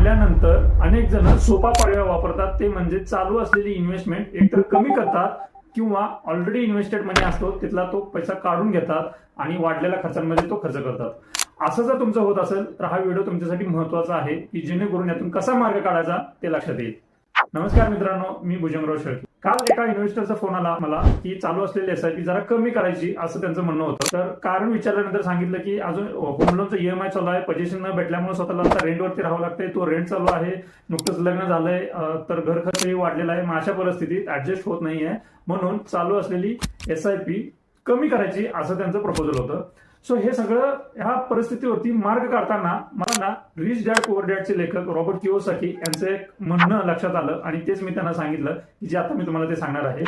काढल्यानंतर अनेक जण सोपा पर्याय वापरतात. ते म्हणजे चालू असलेली इन्व्हेस्टमेंट एकतर कमी करतात किंवा ऑलरेडी इन्व्हेस्टेड मनी असतो तिथला तो पैसा काढून घेतात आणि वाढलेल्या खर्चांमध्ये तो खर्च करतात. असं जर तुमचं होत असेल तर हा व्हिडिओ तुमच्यासाठी महत्त्वाचा आहे की जेणेकरून यातून कसा मार्ग काढायचा ते लक्षात येईल. नमस्कार मित्रांनो मी भुजंगराव शेळके. काल एका इन्व्हेस्टरचा फोन आला मला की चालू असलेली एस आय पी जरा कमी करायची असं त्यांचं म्हणणं होतं. तर कारण विचारल्यानंतर सांगितलं की अजून होम लोनचं ईएमआय चालू आहे पजेशन न भेटल्यामुळे स्वतःला आता रेंटवरती राहावं लागतंय तो रेंट चालू आहे नुकतंच लग्न झालंय तर घर खर्चही वाढलेला आहे. मग अशा परिस्थितीत ऍडजस्ट होत नाहीये. म्हणून चालू असलेली एस आय पी कमी करायची असं त्यांचं प्रपोजल होतं. सो हे सगळं ह्या परिस्थितीवरती मार्ग काढताना मला ना रिच डॅड पुअर डॅडचे लेखक रॉबर्ट किओसाठी यांचं एक म्हणणं लक्षात आलं आणि तेच मी त्यांना सांगितलं की जे आता मी तुम्हाला ते सांगणार आहे.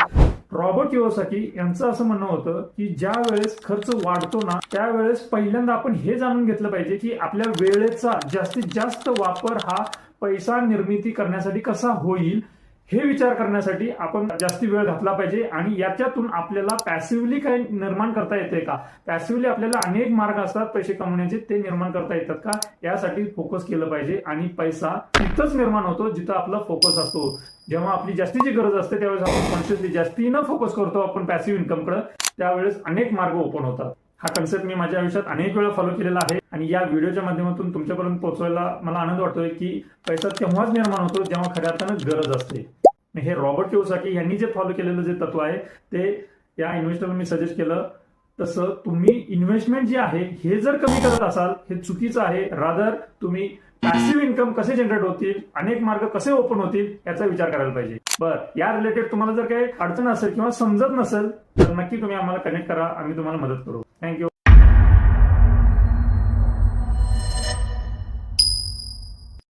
रॉबर्ट किओसाठी यांचं असं म्हणणं होतं की ज्या वेळेस खर्च वाढतो ना त्यावेळेस पहिल्यांदा आपण हे जाणून घेतलं पाहिजे की आपल्या वेळेचा जास्तीत जास्त वापर हा पैसा निर्मिती करण्यासाठी कसा होईल. हे विचार करण्यासाठी आपण जास्ती वेळ घातला पाहिजे आणि याच्यातून आपल्याला पॅसिव्हली काय निर्माण करता येते का? पॅसिव्हली आपल्याला अनेक मार्ग असतात पैसे कमवण्याचे ते निर्माण करता येतात का? यासाठी फोकस केलं पाहिजे आणि पैसा तिथंच निर्माण होतो जिथं आपला फोकस असतो. जेव्हा आपली जास्तीची गरज असते त्यावेळेस आपण कॉन्शियसली जास्ती न फोकस करतो आपण पॅसिव्ह इन्कमकडे त्यावेळेस अनेक मार्ग ओपन होतात. हा कन्सेप्ट मी माझ्या आयुष्यात अनेक वेळा फॉलो केलेला आहे. आणि या व्हिडिओच्या माध्यमातून तुमच्यापर्यंत पोहोचवायला मला आनंद वाटतोय की पैसा तेव्हाच निर्माण होतो जेव्हा खऱ्या अर्थानं गरज असते. हे रॉबर्ट किओसाकी यांनी जे फॉलो केलेलं जे तत्व आहे ते या इन्व्हेस्टरला मी सजेस्ट केलं. तसं तुम्ही इन्व्हेस्टमेंट जे आहे हे जर कमी करत असाल हे चुकीचं आहे. रादर तुम्ही पॅसिव्ह इन्कम कसे जनरेट होतील अनेक मार्ग कसे ओपन होतील याचा विचार करायला पाहिजे. बर या रिलेटेड तुम्हाला जर काही अडचण असेल किंवा समजत नसेल तर नक्की तुम्ही आम्हाला कनेक्ट करा आम्ही तुम्हाला मदत करू. Thank you.